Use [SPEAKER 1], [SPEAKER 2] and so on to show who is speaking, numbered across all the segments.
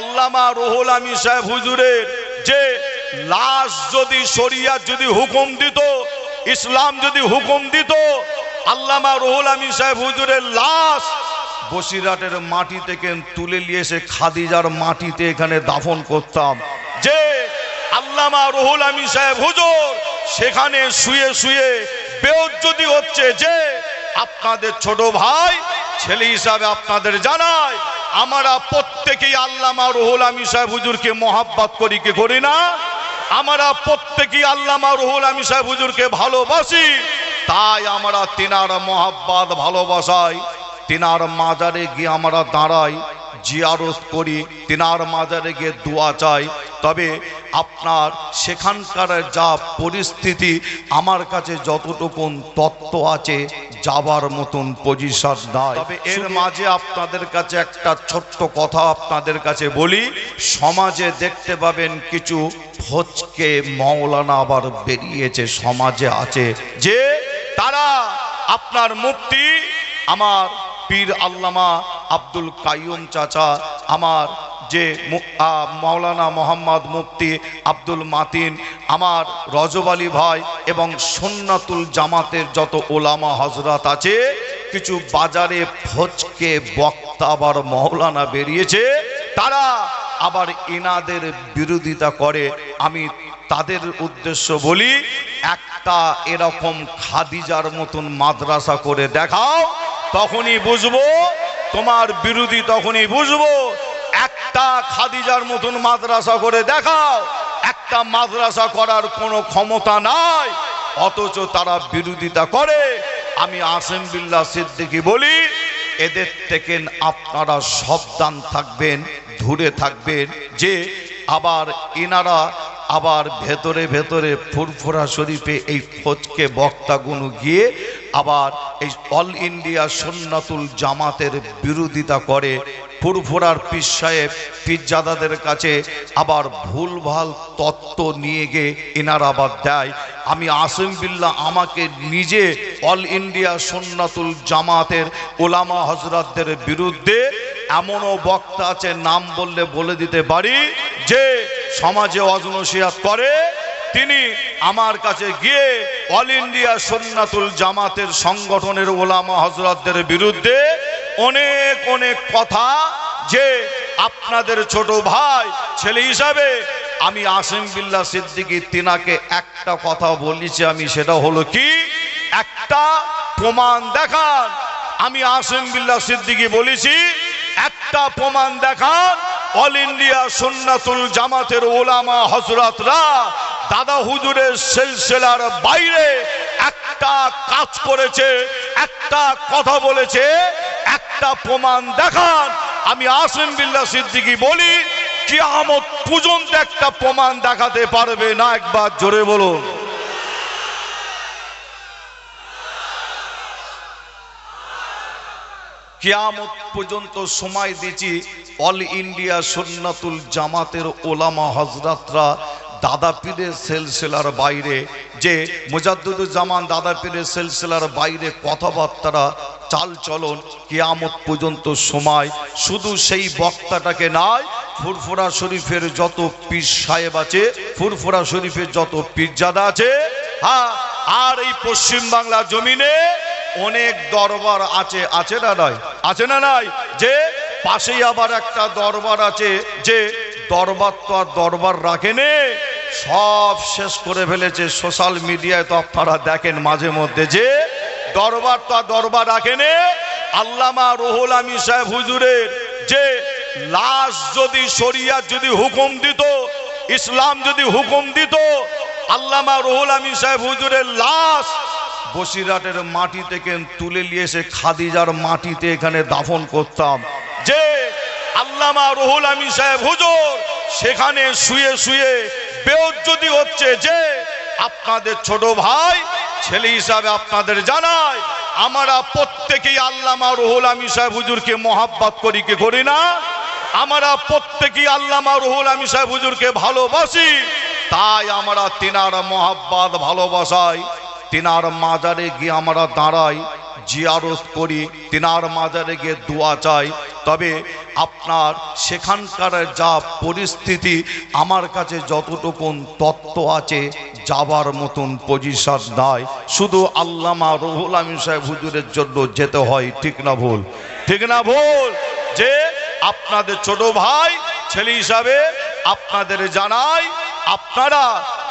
[SPEAKER 1] আল্লামা রুহুল আমি সাহেব হুজুরের যে লাশ যদি শরিয়াত যদি হুকুম দিত, ইসলাম যদি হুকুম দিত, আল্লামা রুহুল আমি সাহেব হুজুরের লাশ বসিরহাটের মাটি থেকে তুলে নিয়ে এসে খাদিজার মাটিতে এখানে দাফন করতাম। যে আল্লামা রুহুল আমি সাহেব হুজুর, সেখানে শুয়ে শুয়ে বেউজ্জতি হচ্ছে যে, আপনাদের ছোট ভাই, ছেলে হিসাবে আপনাদের জানায় আমরা প্রত্যেকেই আল্লামা রুহুল আমি সাহেব হুজুরকে মহাব্বত করি, কি করি না? আমরা প্রত্যেকেই আল্লামা রুহুল আমি সাহেব হুজুরকে ভালোবাসি, তাই আমরা তিনার মহাব্বাত ভালোবাসাই, তিনার মাজারে গিয়ে আমরা দাঁড়াই জিয়ারত করি তিনার মাজারে গিয়ে দোয়া চাই। তবে আপনার সেখানকার যা পরিস্থিতি আমার কাছে যতটুকুন তত্ত্ব আছে যাবার মতন পজিশন নাই। তবে এর মাঝে আপনাদের কাছে একটা ছোট্ট কথা আপনাদের কাছে বলি। সমাজে দেখতে পাবেন কিছু ফচকে মৌলানা আবার বেরিয়েছে সমাজে আছে। যে তারা আপনার মুক্তি আমার পীর আল্লামা আব্দুল কাইয়ুম চাচা, আমার যে মাওলানা মোহাম্মদ মুফতি আব্দুল মাতিন, আমার রজব আলী ভাই এবং সুন্নাতুল জামাতের যত ওলামা হজরত আছে, কিছু বাজারে ফচকে বক্তা আবার মৌলানা বেরিয়েছে, তারা আবার ইনাদের বিরোধিতা করে। আমি তাদের উদ্দেশ্য বলি, একটা এরকম খাদিজার মতন মাদ্রাসা করে দেখাও, তখনই বুঝব তোমার বিরোধী তখনই বুঝব। একটা খাদিজার মতন মাদ্রাসা করে দেখাও। একটা মাদ্রাসা করার কোনো ক্ষমতা নাই। অথচ তারা বিরোধিতা করে। আমি আসেম বিল্লাহ সিদ্দিকি বলি, এদের থেকে আপনারা সাবধান থাকবেন, ধরে থাকবেন যে আবার ইনারা আবার ভেতরে ভেতরে ফুরফুরা শরীফে এই ফজকে বক্তাগুলো গিয়ে আবার এই অল ইন্ডিয়া সন্ন্যাতুল জামাতের বিরোধিতা করে। ফুরফুরার পীর সাহেব পীরজাদাদের কাছে আবার ভুলভাল তত্ত্ব নিয়ে গিয়ে ইনারা আবার দেয়। আমি আসিম বিল্লাহ আমাকে নিজে অল ইন্ডিয়া সন্ন্যাতুল জামাতের ওলামা হজরতদের বিরুদ্ধে এমনও বক্তা আছে, নাম বললে বলে দিতে পারি যে সমাজে অজনসিয়াত করে। তিনি আমার কাছে গিয়ে অল ইন্ডিয়া সন্ন্যাতুল জামাতের সংগঠনের ওলামা হজরতদের বিরুদ্ধে অনেক অনেক কথা যে আপনাদের ছোট ভাই, ছেলে হিসাবে আমি আসিম বিল্লাহ সিদ্দিকী তিনাকে একটা কথা বলেছি আমি, সেটা হলো কি? একটা প্রমাণ দেখান। আমি আসিম বিল্লাহ সিদ্দিকী বলেছি একটা প্রমাণ দেখান অল ইন্ডিয়া সুন্নাতুল জামাতের ওলামা হজরতরা দাদা হুজুরের সিলসিলার বাইরে একটা কাজ করেছে, একটা কথা বলেছে, একটা প্রমাণ দেখান। আমি আসিম বিল্লা সিদ্দিকী বলি, কিয়ামত পর্যন্ত একটা প্রমাণ দেখাতে পারবে না, একবার জোরে বলুন। কিয়ামত পর্যন্ত সময় দিচ্ছি অল ইন্ডিয়া সুন্নাতুল জামাতের ওলামা হজরতরা দাদা পীরের সেলসেলার বাইরে, যে মুজাদ্দুদুল জামান দাদা পীরের সেলসেলার বাইরে কথাবার্তারা চাল চলন কিয়ামত পর্যন্ত সময় শুধু সেই বক্তাটাকে নয়, ফুরফুরা শরীফের যত পীর সাহেব আছে, ফুরফুরা শরীফের যত পীরজাদা আছে হ্যাঁ আর এই পশ্চিম বাংলা জমিনে অনেক দরবার আছে আছে না নাই? আছে না নাই? যে পাশেই আবার একটা দরবার আছে, যে দরবার তো আর দরবার রাখেনে। সব শেষ করে ফেলেছে সোশ্যাল মিডিয়ায় তো আপনারা দেখেন মাঝে মধ্যে যে দরবার তো আর দরবার রাখেনে। আল্লামা রুহুল আমি সাহেব হুজুরের যে লাশ যদি শরিয়াত যদি হুকুম দিত, ইসলাম যদি হুকুম দিত, আল্লামা রুহুল আমি সাহেব হুজুরের লাশ বসিরহাটের মাটি থেকে তুলে নিয়ে এসে খাদিজার মাটিতে এখানে দাফন করতাম। যে আল্লামা রুহুল আমি সাহেব, হুজুর, সেখানে শুয়ে শুয়ে বেউজ্জতি হচ্ছে, যে আপনাদের ছোট ভাই, ছেলে হিসাবে আপনাদের জানায় আমরা প্রত্যেকেই আল্লামা রুহুল আমি সাহেব, হুজুরকে মহাব্বত করি, কি করি না? আমরা প্রত্যেকেই আল্লামা রুহুল আমি সাহেব, হুজুরকে ভালোবাসি, তাই আমরা তিনার মহাব্বাত, ভালোবাসাই। তিনার মাজারে গিয়ে আমরা দাঁড়াই, জিয়ারত করি, তিনার মাজারে গিয়ে দোয়া চাই। তবে আপনার সেখানকার যা পরিস্থিতি, আমার কাছে যতটুকুন তত্ত্ব আছে, যাবার মতন পজিশন নাই। শুধু আল্লামা রহুল আমিন সাহেব হুজুরের জন্য যেতে হয়, ঠিক না ভুল? ঠিক না ভুল? যে আপনাদের ছোট ভাই, ছেলে হিসাবে আপনাদের জানাই, আপনারা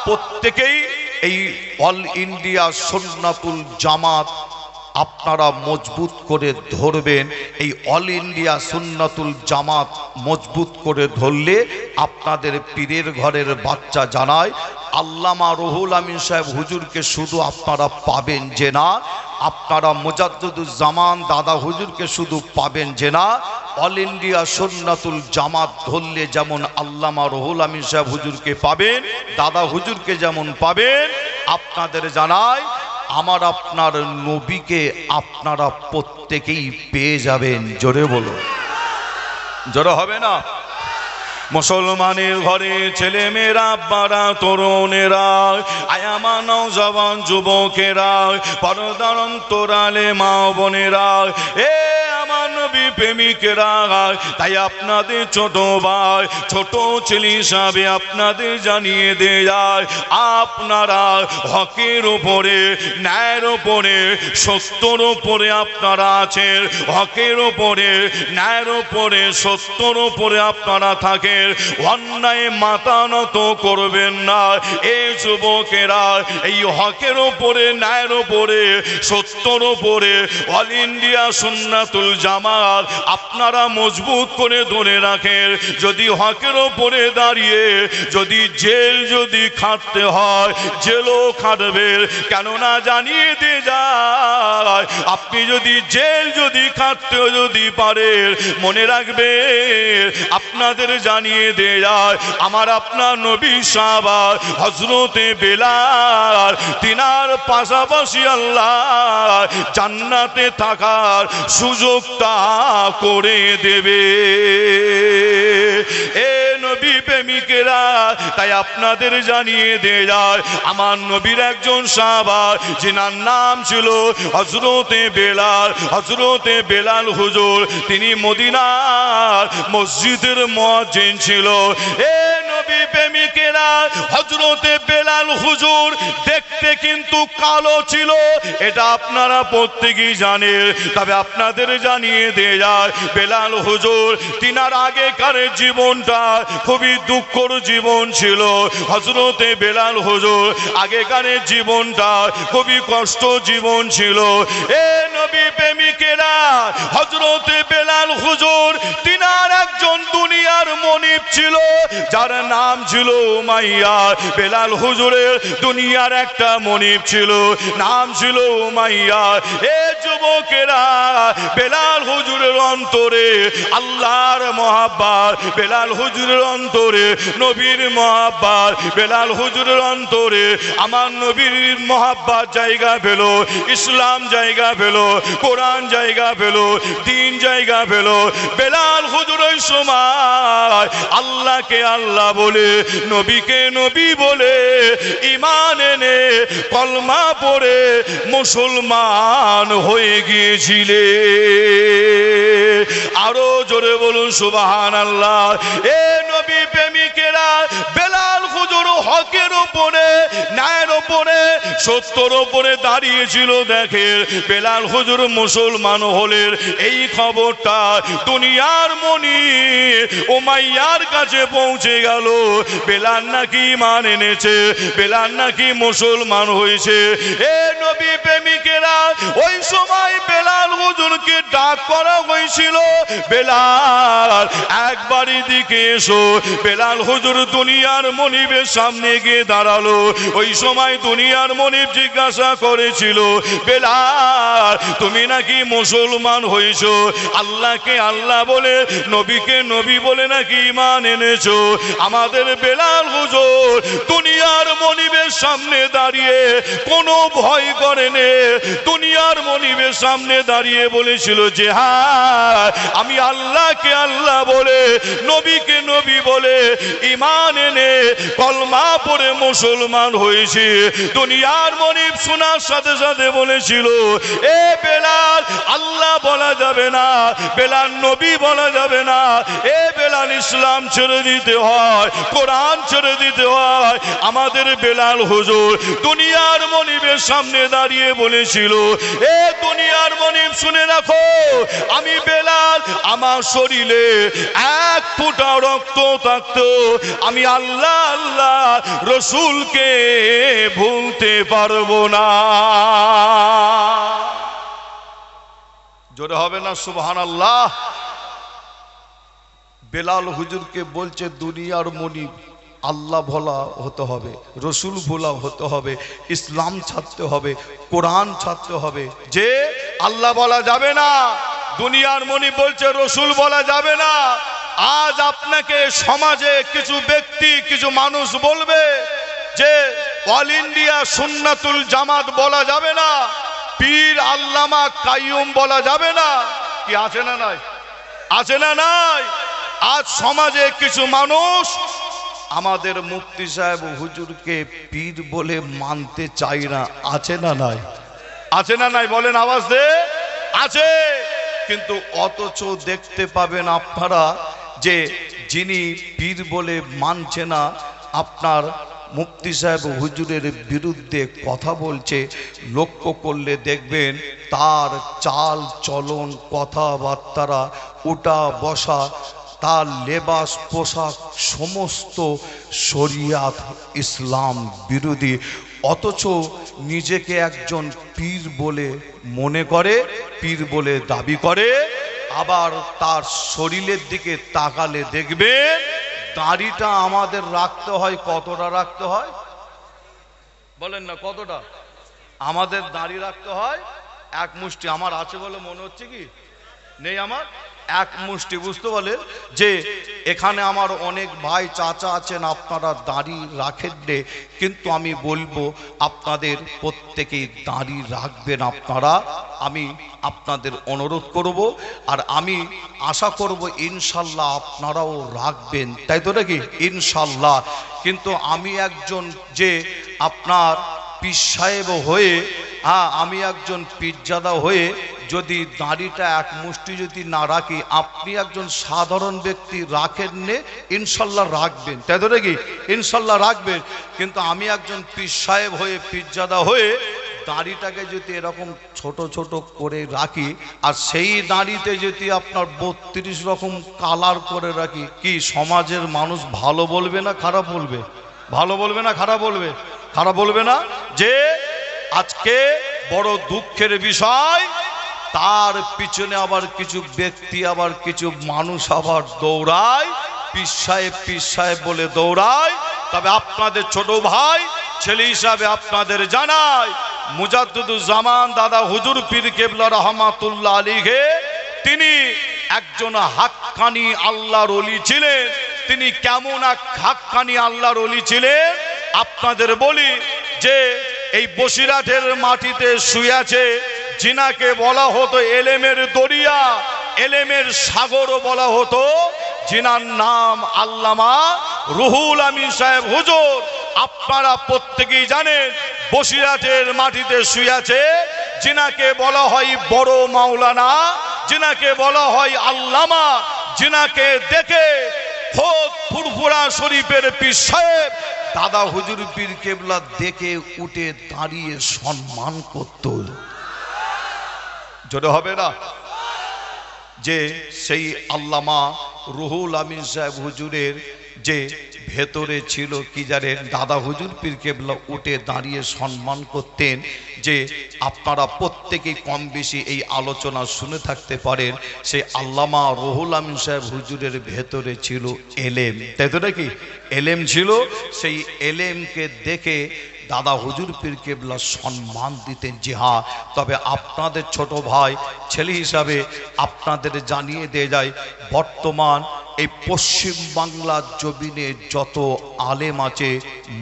[SPEAKER 1] প্রত্যেকেই এই অল ইন্ডিয়া সন্নাতুল জামাত আপনারা মজবুত করে ধরবেন। এই অল ইন্ডিয়া সুন্নাতুল জামাত মজবুত করে ধরলে আপনাদের পীরের ঘরের বাচ্চা জানায় আল্লামা রহুল আমিন সাহেব হুজুরকে শুধু আপনারা পাবেন যে না, আপনারা জামান দাদা হুজুরকে শুধু পাবেন যে না, অল ইন্ডিয়া সন্ন্যাতুল জামাত ধরলে যেমন আল্লামা রহুল আমিন সাহেব হুজুরকে পাবেন, দাদা হুজুরকে যেমন পাবেন, আপনাদের জানায় আমার আপনার নবীকে আপনারা প্রত্যেকেই পেয়ে যাবেন। জোরে বলো জোরে হবে না? মুসলমানের ঘরে ছেলে মেয়েরা বাড়া তরুণেরা, আয়ামা নৌজবান যুবকেরা পরদারন্তরালে তোরালে মা বোনেরা, এ আমার প্রেমিকেরা তাই আপনাদের ছোট ভাই, ছোট ছেলে হিসাবে আপনাদের জানিয়ে দেয়, আপনারা হকের ওপরে ন্যায়ের ওপরে সত্যর ওপরে আপনারা আছেন, হকের ওপরে ন্যায়ের ওপরে সত্যর ওপরে আপনারা থাকেন, অন্যায় মাথা নত করবেন না এই যুবকেরা, এই হকের ওপরে ন্যায়ের ওপরে সত্যর ওপরে অল ইন্ডিয়া সুন্নাতুল জামাত আপনারা মজবুত করে ধরে রাখেন। যদি হকের ওপরে দাঁড়িয়ে, যদি জেল যদি খাটতে হয়, জেলও খাটবেন কেননা জানিয়ে দিয়ে যায়, আপনি যদি জেল যদি খাটতে যদি পারেন, মনে রাখবেন, আপনাদের জানিয়ে দিয়ে যায়, আমার আপনার নবী সাহবা হজরতে বেলার তিনার পাশাপাশি আল্লাহ জান্নাতে থাকার সুযোগটা করে দেবে। এ নবী প্রেমিকেরা, তাই আপনাদের জানিয়ে দেয় আমার নবীর একজন সাবার যিনার নাম ছিল হজরতে বেলাল। হজরতে বেলাল হুজুর, তিনি মদিনার মসজিদের মজিন ছিল। এ নবী প্রেমিকেরা হজরতে বেলাল হুজুর দেখতে কিন্তু কালো ছিল। এটা আপনারা প্রত্যেকেই জানেন। তবে আপনাদের জানিয়ে দিয়ে যায় বেলাল হুজুর তিনার আগেকার জীবনটা খুবই দুঃখর জীবন ছিল। হজরতে বেলাল হুজুর আগেকার জীবনটা খুবই কষ্ট জীবন ছিল। এ নবী প্রেমিকেরা হজরতে বেলাল হুজুর তিনার একজন দুনিয়ার মনিব ছিল, যার নাম ছিল মাইয়া বেলাল হুজুরের দুনিয়ার একটা মনিব ছিল, নাম ছিল মাইয়া এ যুবকেরা, বেলাল হুজুরের অন্তরে আল্লাহর মহাব্বার, বেলাল হুজুরের অন্তরে নবীর মহাব্বার, বেলাল হুজুরের অন্তরে আমার নবীর মহাব্বার জায়গা পেল, ইসলাম জায়গা পেল, কোরআন জায়গা পেল, দিন জায়গা পেল। বেলাল হুজুর ওই সময় আল্লাহকে আল্লাহ বলে, নবীকে নবী বলে ইমান এনে কলমা পড়ে মুসলমান হয়ে গিয়েছিলে। আরও জোরে বলুন সুবাহান আল্লাহ এ নবী প্রেমিকেরা বেলাল হুজুর হকের উপরে ন্যায়ের উপরে সত্যর উপরে দাঁড়িয়েছিল দেখে বেলাল হুজুর মুসলমান হলের এই খবরটা দুনিয়ার মনি ওমাইয়ার কাছে পৌঁছে গেল। বেলাল নাকি মান এনেছে, বেলাল নাকি মুসলমান হয়েছে। এ নবী প্রেমিকেরা, ওই সময় বেলাল হুজুরকে ডাক করা হয়েছিল। বেলাল, একবারই দিকে এসো। বেলাল হুজুর দুনিয়ার মনিবের সামনে গিয়ে দাঁড়াল। ওই সময় দুনিয়ার মনিব জিজ্ঞাসা করেছিল, বেলাল, তুমি নাকি মুসলমান হয়েছো? আল্লাহকে আল্লাহ বলে, নবীকে নবী বলে নাকি ইমান এনেছো? আমাদের বেলাল হুজুর, দুনিয়ার মনিবের সামনে দাঁড়িয়ে কোনো ভয় করেনে দুনিয়ার মনিবের সামনে দাঁড়িয়ে বলেছিল যে হ্যাঁ আমি আল্লাহকে আল্লাহ বলে, নবীকে নবী বলে ইমান এনে কলমা পড়ে মুসলমান হয়েছে। দুনিয়ার দুনিয়ার মনিব শোনার সাথে সাথে বলেছিল, এ বেলাল, আল্লাহ বলা যাবে না, বেলাল নবী বলা যাবে না, এ বেলাল ইসলাম ছেড়ে দিতে হয়, কোরআন ছেড়ে দিতে হয়। আমাদের বেলাল হুজুর দুনিয়ার মনিবের সামনে দাঁড়িয়ে বলেছিল, এ দুনিয়ার মনিব শুনে রাখো, আমি বেলাল, আমার শরীরে এক ফোঁটা রক্ত থাকতো। আমি আল্লাহ আল্লাহ রসুলকে ভুলতে পারব না। জোরে হবে না সুবহান আল্লাহ বেলাল হুজুরকে বলছে, দুনিয়ার মনিব। আল্লাহ ভোলা হতে হবে, রসুল ভোলা হতে হবে, ইসলাম ছাড়তে হবে, কোরআন ছাড়তে হবে। যে আল্লাহ বলা যাবে না, দুনিয়ার মনি বলছে রসুল বলা যাবে না, আজ আপনাকে সমাজে কিছু ব্যক্তি, কিছু মানুষ বলবে যে অল ইন্ডিয়া সুন্নাতুল জামাত বলা যাবে না, পীর আল্লামা কাইয়ুম বলা যাবে না। কি আছে না নাই? আছে না নাই? আজ সমাজে কিছু মানুষ আমাদের মুক্তি সাহেব হুজুরকে পীর বলে মানতে চাই না। আছে না নাই? আছে না নাই? বলেন আওয়াজ দে। আছে। কিন্তু অথচ দেখতে পাবেন আপনারা যে যিনি পীর বলে মানছে না আপনার মুফতি সাহেব হুজুরের বিরুদ্ধে কথা বলছে। লক্ষ্য করলে দেখবেন তার চাল চলন কথাবার্তারা উঠা বসা তার লেবাস, পোশাক, সমস্ত শরিয়াত ইসলাম বিরোধী। অথচ নিজেকে একজন পীর বলে মনে করে, পীর বলে দাবি করে, আবার তার শরীরের দিকে তাকালে দেখবে, দাড়িটা আমাদের রাখতে হয়, কতটা রাখতে হয়? বলেন না, কতটা? আমাদের দাড়ি রাখতে হয়, এক মুষ্টি। আমার আছে বলে মনে হচ্ছে কি? নেই আমার? এক মুষ্টি বুঝতে বলে যে এখানে আমার অনেক ভাই চাচা আছেন, আপনারা দাড়ি রাখেন রে কিন্তু আমি বলব, আপনাদের প্রত্যেকেই দাড়ি রাখবেন আপনারা। আমি আপনাদের অনুরোধ করব আর আমি আশা করব ইনশাল্লাহ আপনারাও রাখবেন। তাই তো নাকি? ইনশাল্লাহ। কিন্তু আমি একজন যে আপনার পীর সাহেব হয়ে হ্যাঁ আমি একজন পীরজাদা হয়ে যদি দাঁড়িটা এক মুষ্টি যদি না রাখি, আপনি একজন সাধারণ ব্যক্তি রাখেন নে ইনশাল্লাহ রাখবেন। তাই তো নাকি? ইনশাল্লাহ রাখবেন। কিন্তু আমি একজন পীর সাহেব হয়ে, পীরজাদা হয়ে দাড়িটাকে যদি এরকম ছোট ছোট করে রাখি, আর সেই দাড়িতে যদি আপনার বত্রিশ রকম কালার করে রাখি, কি সমাজের মানুষ ভালো বলবে না খারাপ বলবে? ভালো বলবে না খারাপ বলবে? খারাপ বলবে না? যে আজকে বড় দুঃখের বিষয় তার পিছনে আবার কিছু ব্যক্তি, আবার কিছু মানুষ আবার দৌড়ায়, পীর সাহেব বলে দৌড়ায়। তবে আপনাদের ছোট ভাই, ছেলে হিসাবে আপনাদের জানায় মুজাদ্দুজ্জামান দাদা হুজুর পীর কেবলা রহমাতুল্লাহ আলীকে তিনি একজন হাক্কানি আল্লাহর অলি ছিলেন। তিনি কেমন এক হাক্কানি আল্লাহর অলি ছিলেন? আপনাদের বলি যে, এই বসিরাটের মাটিতে শুয়ে আছে জিনাকে বলা হতো এলেমের দরিয়া, এলেমের সাগরও বলা হতো জিনার নাম আল্লামা রুহুল আমিন সাহেব। হুজুর, আপনারা প্রত্যেকেই জানেন বসিরাটের মাটিতে শুয়ে আছে, জিনাকে বলা হয় বড় মাওলানা, জিনাকে বলা হয় আল্লামা, জিনাকে দেখে খোদ ফুরফুরা শরীফের পীর সাহেব, দাদা হুজুর পীর কেবলা দেখে উঠে দাঁড়িয়ে সম্মান করত। জোরে হবে না? যে সেই আল্লামা রুহুল আমিন সাহেব হুজুরের যে ভেতরে ছিল কি জানেন দাদা হুজুর পীর কেবলা উঠে দাঁড়িয়ে সম্মান করতেন যে আপনারা প্রত্যেকেই কম বেশি এই আলোচনা শুনে থাকতে পারেন সেই আল্লামা রহুল আমিন সাহেব হুজুরের ভেতরে ছিল এলেম। তাই তো নাকি? এলেম ছিল? সেই এলেমকে দেখে দাদা হুজুর পীর কেবলা সম্মান দিতেন যে হ্যাঁ তবে আপনাদের ছোট ভাই, ছেলে হিসাবে আপনাদের জানিয়ে দিয়ে যায়, বর্তমান এই পশ্চিম বাংলার জমিনে যত আলেম আছে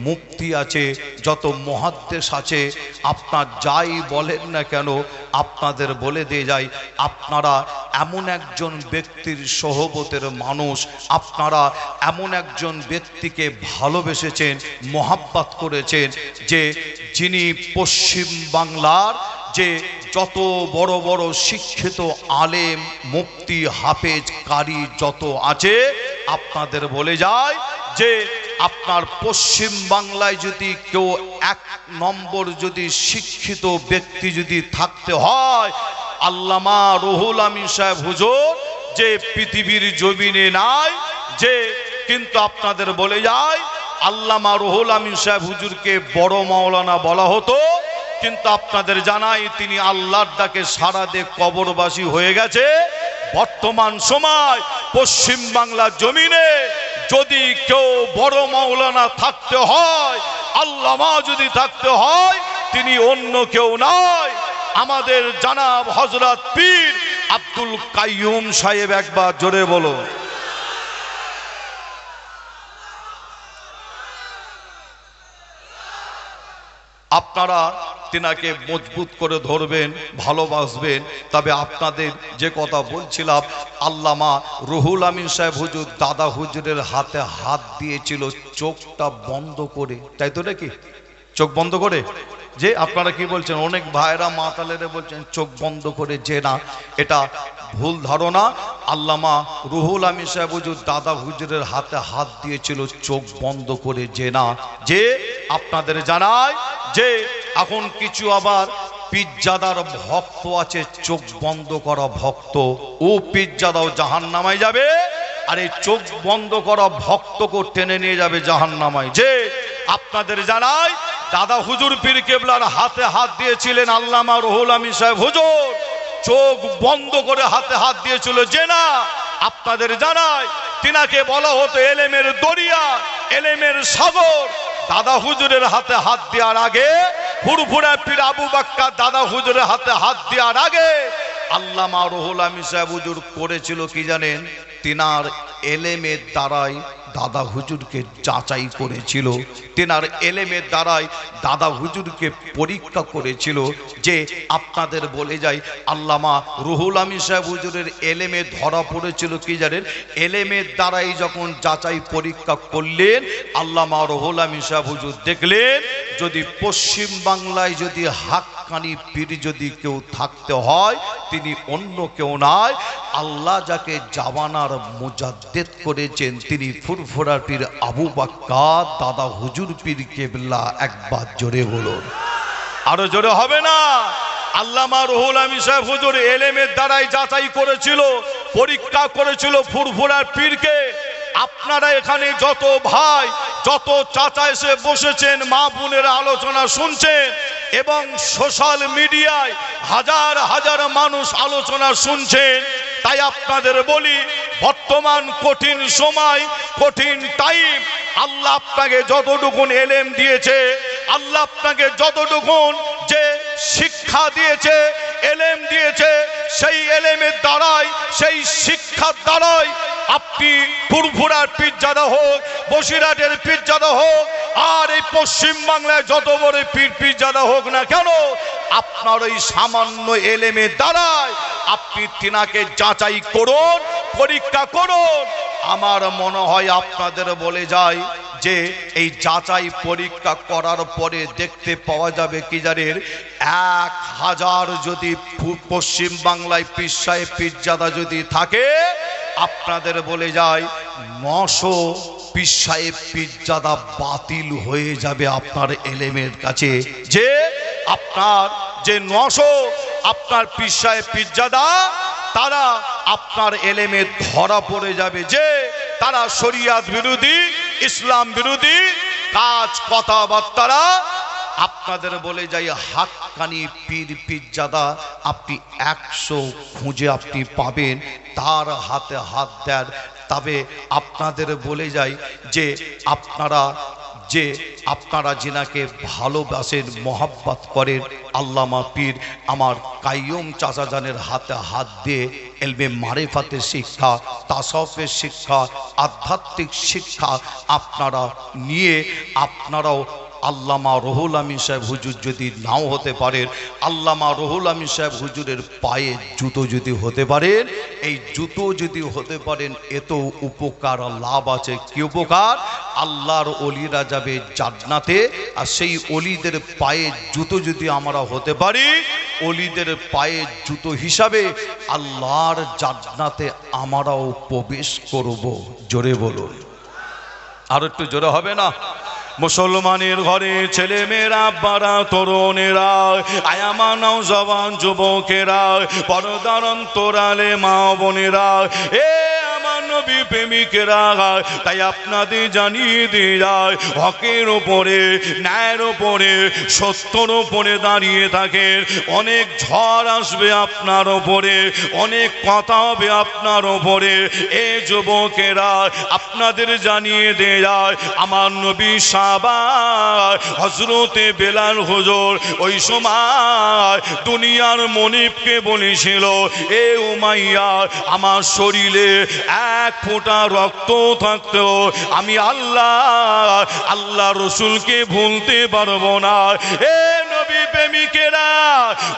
[SPEAKER 1] মুক্তি আছে, যত মহাদ্দেশ আছে, আপনার যাই বলেন না কেন, আপনাদের বলে দিয়ে যাই, আপনারা এমন একজন ব্যক্তির সহবতের মানুষ, আপনারা এমন একজন ব্যক্তিকে ভালোবেসেছেন, মহাব্বাত করেছেন যে, যিনি পশ্চিম বাংলার যে যত বড় বড় শিক্ষিত আলেম মুক্তি হাফেজ কারি যত আছে, আপনাদের বলে যায় যে আপনার পশ্চিম বাংলায় যদি কেউ এক নম্বর যদি শিক্ষিত ব্যক্তি যদি থাকতে হয়, আল্লামা রুহুল আমিন সাহেব হুজুর, যে পৃথিবীর জমিনে নাই, যে কিন্তু আপনাদের বলে যায়, আল্লামা রুহুল আমিন সাহেব হুজুরকে বড় মাওলানা বলা হতো কিন্তু আপনাদের জানাই, তিনি আল্লাহর ডাকে সারা দিয়ে কবরবাসী হয়ে গেছে। বর্তমান সময় পশ্চিম বাংলার জমিনে যদি কেউ বড় মাওলানা থাকতে হয়, আল্লামা যদি থাকতে হয়, তিনি অন্য কেউ নয়। আমাদের জানাব হজরত পীর আব্দুল কাইয়ুম সাহেব একবার জোরে বলো আপনারা তেনাকে মজবুত করে ধরবেন, ভালোবাসবেন। তবে আপনাদের যে কথা বলছিলাম, আল্লামা রুহুল আমিন সাহেব হুজুর দাদা হুজুরের হাতে হাত দিয়েছিল চোখটা বন্ধ করে। তাই তো নাকি? চোখ বন্ধ করে? যে আপনারা কি বলছেন? অনেক ভাইরা মাতালেরে বলছেন, চোখ বন্ধ করে যে না এটা ভুল ধারণা। আল্লামা রুহুল আমিন সাহেব হুজুর দাদা হুজুরের হাতে হাত দিয়েছিল, চোখ বন্ধ করে যে না যে আপনাদের জানায় যে এখন কিছু আবার পিজ্জাদার ভক্ত আছে, চোখ বন্ধ করা ভক্ত। ও পিজ্জাদাও জাহান নামায় যাবে, আর এই চোখ বন্ধ করা ভক্তকে টেনে নিয়ে যাবে জাহান নামায় যে আপনাদের জানাই, দাদা হুজুর পীর কেবলার হাতে হাত দিয়েছিলেন আল্লামা রহুল আলী সাহেব। হুজুর, চোখ বন্ধ করে হাতে হাত দিয়েছিল যে না, আপনাদের জানায় তিনাকে বলা হতো এলেমের দরিয়া, এলেমের সাগর। দাদা হুজুরের হাতে হাত দেওয়ার আগে ফুরফুরা পীর আবু বাক্কা দাদা হুজুরের হাতে হাত দেওয়ার আগে, আল্লামা রহুল আমি সাহেব হুজুর করেছিল কি জানেন? তিনার এলেমের দ্বারাই দাদা হুজুরকে যাচাই করেছিল। তেনার এলেমের দ্বারাই দাদা হুজুরকে পরীক্ষা করেছিল যে আপনাদের বলে যাই আল্লামা রুহুল আমি সাহেব হুজুরের এলেমে ধরা পড়েছিল কি জানেন? এলেমের দ্বারাই যখন যাচাই পরীক্ষা করলেন, আল্লামা রুহুল আমিন সাহেব হুজুর দেখলেন, যদি পশ্চিম বাংলায় যদি হাক্কানি পীর যদি কেউ থাকতে হয়, তিনি অন্য কেউ নয় আল্লাহ যাকে জামানার মুজাদ্দেদ করেছেন, তিনি ফুরফুরা পীর আবু বাক্কা দাদা হুজুর পীর কেবলা একবার জোরে বলুন। আরও জোরে হবে না? আল্লামা রুহুল আমিন সাহেব হুজুর এলেমের দ্বারাই যাচাই করেছিল, পরীক্ষা করেছিল ফুরফুরার পীরকে। আপনারা এখানে যত ভাই, যত চাচা এসে বসেছেন, মা বোনের আলোচনা শুনছেন এবং সোশ্যাল মিডিয়ায় হাজার হাজার মানুষ আলোচনা শুনছেন, তাই আপনাদের বলি, বর্তমান কঠিন সময়, কঠিন টাইম আল্লাহ আপনাকে যতটুকুন এলেম দিয়েছে, আল্লাহ আপনাকে যতটুকুন যে শিক্ষা দিয়েছে, এলেম দিয়েছে, সেই এলেমের দ্বারাই, সেই শিক্ষার দ্বারাই আপনি ফুরফুরার পিজ্জাদা হোক, বসিরহাটের পিজ্জাদা হোক, আর এই পশ্চিম বাংলায় যত বড় পীর পিজ্জাদা হোক না কেন, আপনার ওই সামান্য এলেমের দ্বারাই আপনি তিনাকে যাচাই করুন, পরীক্ষা করুন। আমার মনে হয় আপনাদের বলে যায় যে, এই যাচাই পরীক্ষা করার পরে দেখতে পাওয়া যাবে কি জানেন, এক হাজার যদি পশ্চিম বাংলায় পিসায় পিজ্জাদা যদি থাকে আপনাদের বলে যায় নশো পিসায় পিজ্জাদা বাতিল হয়ে যাবে আপনার এলেমের কাছে। যে আপনার, যে নশো আপনার পিসায় পিজ্জাদা, তারা আপনার এলেমে ধরা পড়ে যাবে। যে তারা শরিয়াত বিরোধী, ইসলাম বিরোধী, কাজ, কথাবার্তারা আপনাদের বলে যাই হাক্কানি পীর পিজ্জাদা আপনি একশো খুঁজে আপনি পাবেন, তার হাতে হাত দেন। তবে আপনাদের বলে যাই যে, আপনারা যে, আপনারা যিনাকে ভালোবাসেন, মহাব্বাত করেন, আল্লামা পীর আমার কাইয়ম চাচাজানের হাতে হাত দিয়ে এলবে মারেফাতের শিক্ষা, তাসফের শিক্ষা, আধ্যাত্মিক শিক্ষা আপনারা নিয়ে, আপনারাও আল্লামা রহুল আমিন সাহেব হুজুর যদি নাও হতে পারেন আল্লামা রহুল আমিন সাহেব হুজুরের পায়ে জুতো যদি হতে পারেন এই জুতো যদি হতে পারেন এত উপকার, লাভ আছে। কি উপকার? আল্লাহর অলিরা যাবে জান্নাতে, আর সেই অলিদের পায়ে জুতো যদি আমরা হতে পারি, অলিদের পায়ে জুতো হিসাবে আল্লাহর জান্নাতে আমরাও প্রবেশ করব। জোরে বলুন। আর একটু জোরে হবে না? মুসলমানের ঘরে ছেলে মেয়েরা বাড়া তরুণেরা আয়ামানাও জবান যুবকেরা পরদার অন্তরালে মা বোনেরা এ নবী প্রেমিকেরা তাই আপনাদের জানিয়ে দিয়ে যায়, হকের ওপরে, ন্যায়ের ওপরে, সত্যর ওপরে দাঁড়িয়ে থাকেন। অনেক ঝড় আসবে আপনার ওপরে, অনেক কথা হবে আপনার ওপরে। এ যুবকেরা, আপনাদের জানিয়ে দিয়ে যায়, আমার নবী সাবার হজরতে বেলাল হুজুর ওই সময় দুনিয়ার মনিবকে বলেছিল, এ উমাইয়া, আমার শরীরে এক ফোঁটা রক্ত থাকতেও আমি আল্লাহ আল্লাহ রসুলকে ভুলতে পারব না। এ নবী প্রেমিকেরা,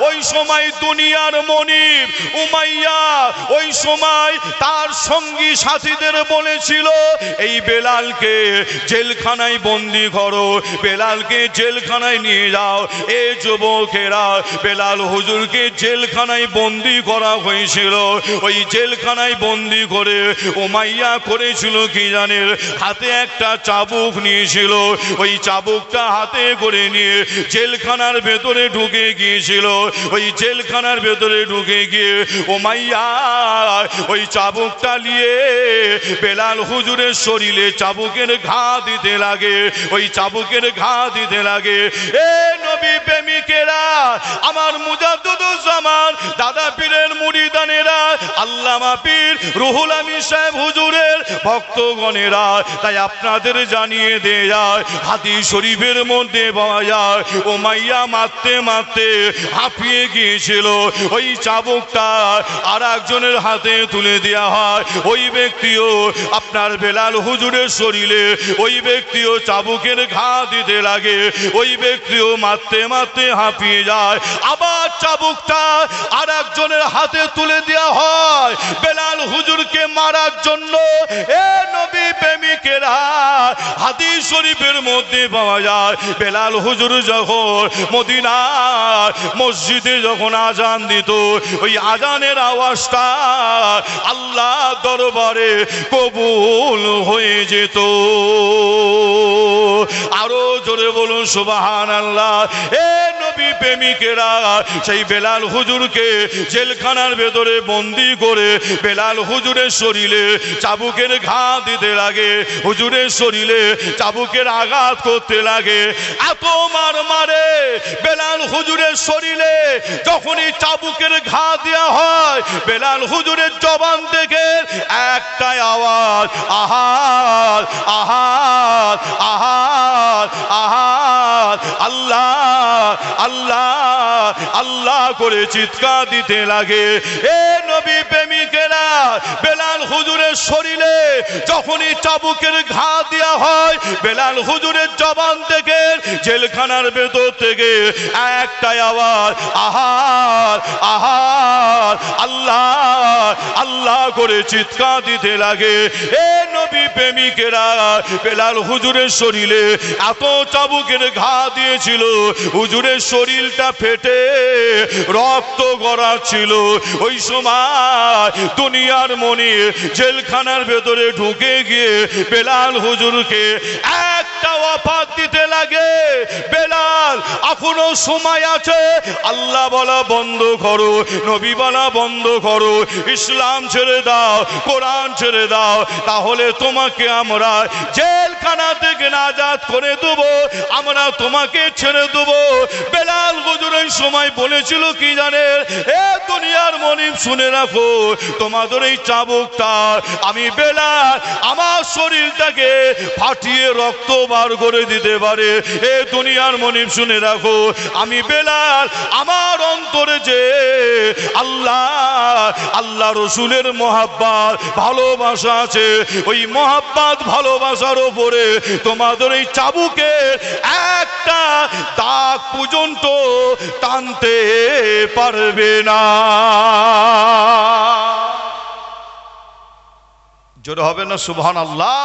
[SPEAKER 1] ওই সময় দুনিয়ার মনিব উমাইয়া, ওই সময় তার সঙ্গী সাথীদের বলেছিল, এই বেলালকে জেলখানায় বন্দি করো, বেলালকে জেলখানায় নিয়ে যাও, এ যুবকেরা। বেলাল হুজুরকে জেলখানায় বন্দি করা হয়েছিল। ওই জেলখানায় বন্দি করে উমাইয়া করেছিল কি জানেন হাতে একটা চাবুক নিয়েছিল। ওই চাবুকটা হাতে করে নিয়ে জেলখানার ভেতরে ঢুকে গিয়েছিল। ওই জেলখানার ভেতরে ঢুকে গিয়ে ওমাইয়া ওই চাবুকটা নিয়ে বেলাল হুজুরের শরীরে চাবুকের ঘা দিতে লাগে, ওই চাবুকের ঘা দিতে লাগে। এ নবী প্রেমিকেরা, আমার মুজাদ্দুজ্জামান দাদা পীরের মুড়িদানেরা আল্লামা পীর রুহুল আমিন সাহেব হুজুরের ভক্তগণেরা তাই আপনাদের জানিয়ে দিয়ে হাদি শরীফের মধ্যে যায়, ও মাইয়া মারতে মারতে হাঁপিয়ে গিয়েছিল, ওই চাবুকটা আর একজনের হাতে তুলে দেওয়া হয়, ওই ব্যক্তিও আপনার বেলাল হুজুরের শরীরে, ওই ব্যক্তিও চাবুকের ঘা দিতে লাগে, ওই ব্যক্তিও মারতে মারতে হাঁপিয়ে যায়, আবার চাবুকটা আর একজনের হাতে তুলে দেওয়া হয় বেলাল হুজুরকে মারার জন্য এ নবী প্রেমিকেরা হাদিস শরীফের মধ্যে পাওয়া যায়। বেলাল হুজুর যখন মদিনার মসজিদে যখন আজান দিত, ওই আজানের আওয়াজটা আল্লাহ দরবারে কবুল হয়ে যেত। আরও জোরে বলুন সুবাহান আল্লাহ এ প্রেমিকেরা, সেই বেলাল হুজুরকে জেলখানার ভেতরে বন্দি করে বেলাল হুজুরের শরীরে চাবুকের ঘা দিতে লাগে, হুজুরের শরীরে চাবুকের আঘাত করতে লাগে। এত মার মারে বেলাল হুজুরের শরীরে যখনই চাবুকের ঘা দেওয়া হয়, বেলাল হুজুরের জবান থেকে একটাই আওয়াজ, আহার আহার আহার আহার, আল্লাহ আল্লাহ আল্লাহ করে চিৎকার দিতে লাগে। এ নবী প্রেমিকেরা, বেলাল হুজুরের শরীরে যখনই চাবুকের ঘা দেওয়া হয়, বেলাল হুজুরের জবান থেকে, জেলখানার ভেতর থেকে একটাই আওয়াজ, আহার আহার, আল্লাহ আল্লাহ করে চিৎকার দিতে লাগে। এ নবী প্রেমিকেরা, বেলাল হুজুরের শরীরে এত চাবুকের ঘা দিয়েছিল, হুজুরের শরীরটা ফেটে রক্ত গড়া ছিল। ওই সময় দুনিয়ার মনে জেলখানার ভেতরে ঢুকে গিয়ে বেলাল হুজুরকে একটা অফার দিতে লাগে। বেলাল, এখনও সময় আছে? আল্লাহ বলা বন্ধ করো, নবী বলা বন্ধ করো, ইসলাম ছেড়ে দাও, কোরআন ছেড়ে দাও, তাহলে তোমাকে আমরা জেলখানা থেকে নাজাদ করে দেবো, আমরা তোমাকে ছেড়ে দেবো। বেলাল হুজুরের সময় বলেছিল কি জানে এ দুনিয়ার মনিব শুনে রাখো, তোমাদের এই চাবুকটা আমি বেলাল আমার শরীরটাকে ফাটিয়ে রক্ত বার করে দিতে পারে। এ দুনিয়ার মনিব শুনে রাখো, আমি বেলাল আমার অন্তরে যে আল্লাহ আল্লাহ রসুলের মহাব্বাত, ভালোবাসা আছে, ওই মহাব্বাত, ভালোবাসার ওপরে তোমাদের এই চাবুকে একটা দাগ পর্যন্ত টানতে পারবে না। জোরে হবে না সুবহান আল্লাহ